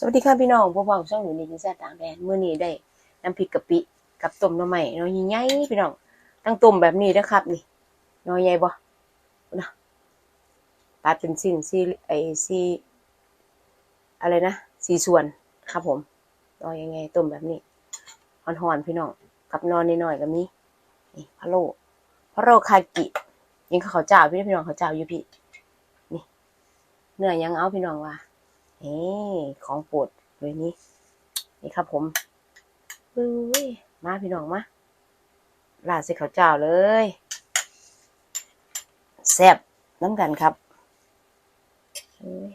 สวัสดีค่ะพี่น้องพวกเราช่องหนูนี่กินแซ่บต่างแดนเมื้อนี้ได้น้ำพริกกะปิกับต้มหน่อไม้น้อยใหญ่พี่น้องตั้งต้มแบบนี้นะครับ นี่น้อยใหญ่บ่นะตัดเป็นสิ้นซี่ไอซี่อะไรนะสี่ส่วนครับผมน้อยยังไงต้มแบบนี้ห่อนๆพี่น้องกับนอนน้อยๆก็มีนี่พะโล้พะโล้คากิยิงข้าวเจ้าพี่พี่น้องข้าวเจ้าอยู่พี่นี่เนื้อยังเอาพี่น้องว่า นี่ของโปรดเลยนี่นี่ครับผมอุ้ยมาพี่น้องมาลาดใส่ข้าวเจ้าเลยแซ่บน้ำกันครับเอ้ย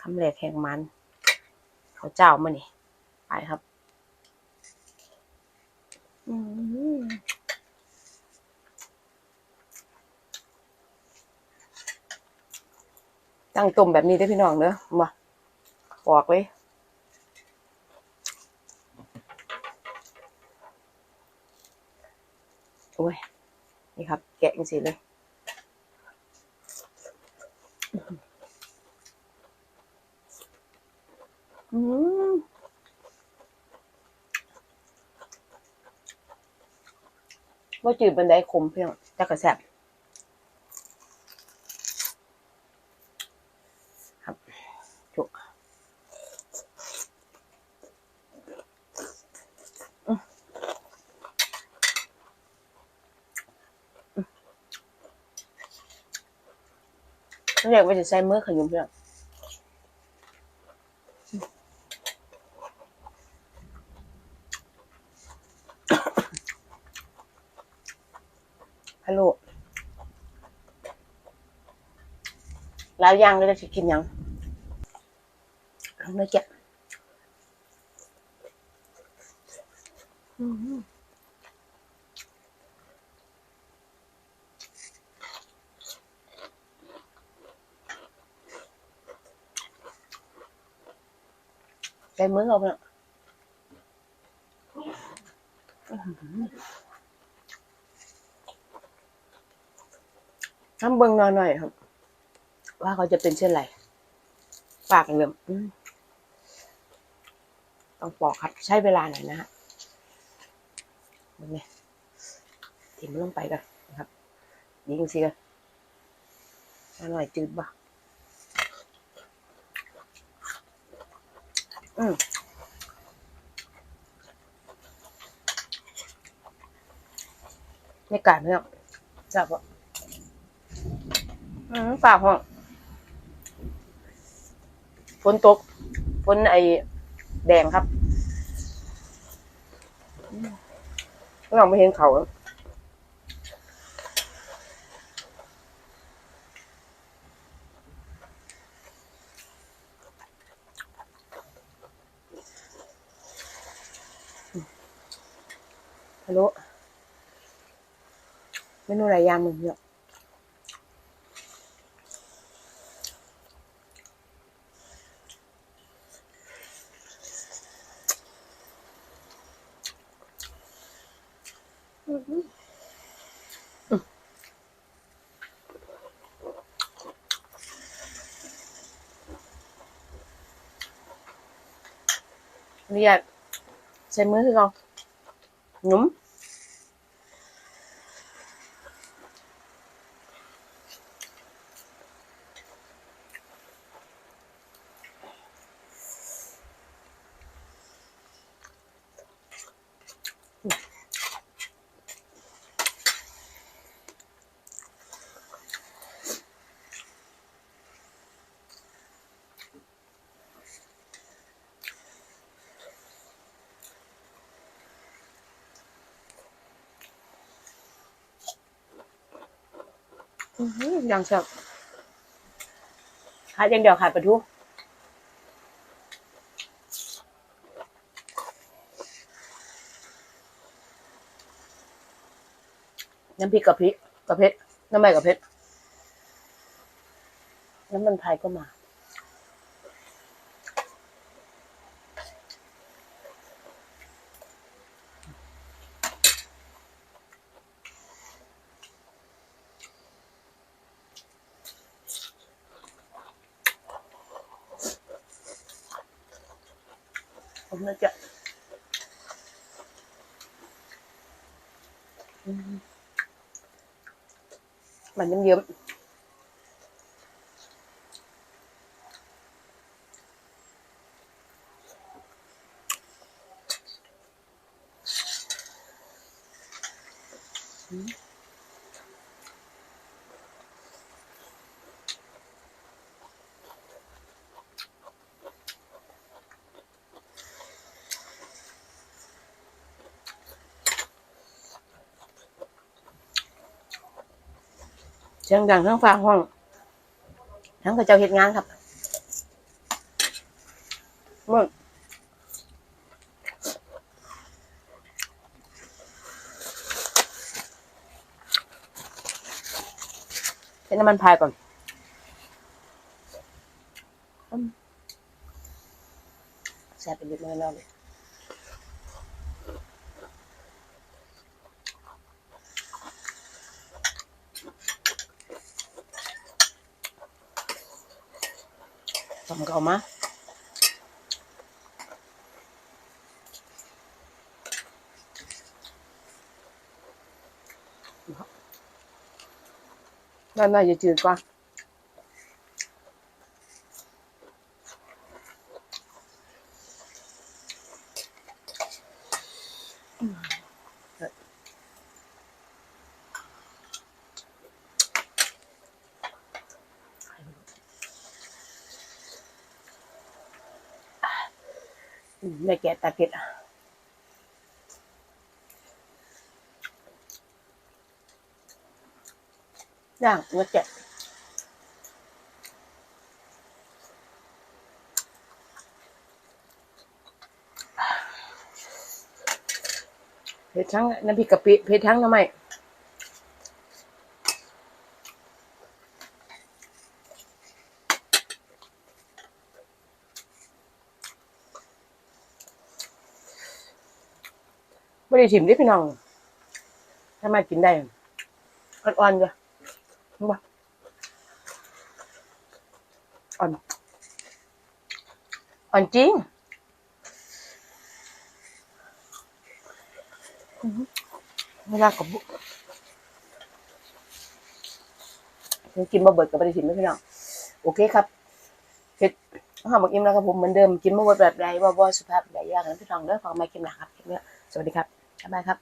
คำแรกแห่งมันข้าวเจ้ามานี่ไปครับอืมตั้งต้มแบบนี้ได้พี่น้องเด้อมา ปอกเลย โอ้ย นี่ครับ แกะจังสิเลยอืมว่าจืดบันไดขมเพียงจักกระแสบครับจุกอืมอืม เรียกว่าจะใช้มือขยุมเพียงฮัลโหลแล้วยังเลยจะกินยังเนื้อแกะอื ใส่มือเอาไปเนาะน้ำเบิงนอนหน่อยครับ ว่าเขาจะเป็นเช่นไร ปากเหลื่อมต้องปอกครับ ใช้เวลาหน่อยนะฮะดูไงถิ่มมันลงไปกันนะครับ ยิงสิกันอร่อยจืดบ่ะ อืมไม่กัดไม่หรอกจับอะอืมฝากห้องฝนตกฝนไอแดงครับเราไม่เห็นเขาแล้ว ฮัลโหลเมนูอะไรย่างมึงเนี่ยเรียกใช้มือคือเรา ห นุ่มอื้อหือยังชอบขาดอย่างเดียวขาดปลาทูน้ำพริกกับพริกกับเพชรน้ำมันกะเพชรน้ำมันพายก็มา ผมน่าจะ เยิ้มๆเสียงดังทั้งฟ้าห้อง ทั้งกระเจ้าเหตุงานครับมึงเป็นน้ำมันพายก่อนอืมแซ่บเป็นเล็กน้อยแล้วเลย ทำก็เอามาด้าน มไม่แกะตาเก็ดอะย่างเนื้อแกะเผ็ดทั้งน้ำพริกกะปิเผ็ดทั้งน้ำไม่ ไม่ได้ชิมดิพี่น้องถ้ามากินได้อ่อนๆจ้ะรู้ปะอ่อนอ่อนจริงเวลากับบุยังกินมาเบิดกับไม่ได้ชิมด้วยพี่น้องโอเคครับเผ็ดข้าวหมกอิ่มแล้วครับผมเหมือนเดิมกินมาเบิดแบบใดว่าว่าสุภาพใดยากนะพี่น้องเด้อฟังไม่กินหนักครับเนี้ยสวัสดีครับ บ๊ายบายครับ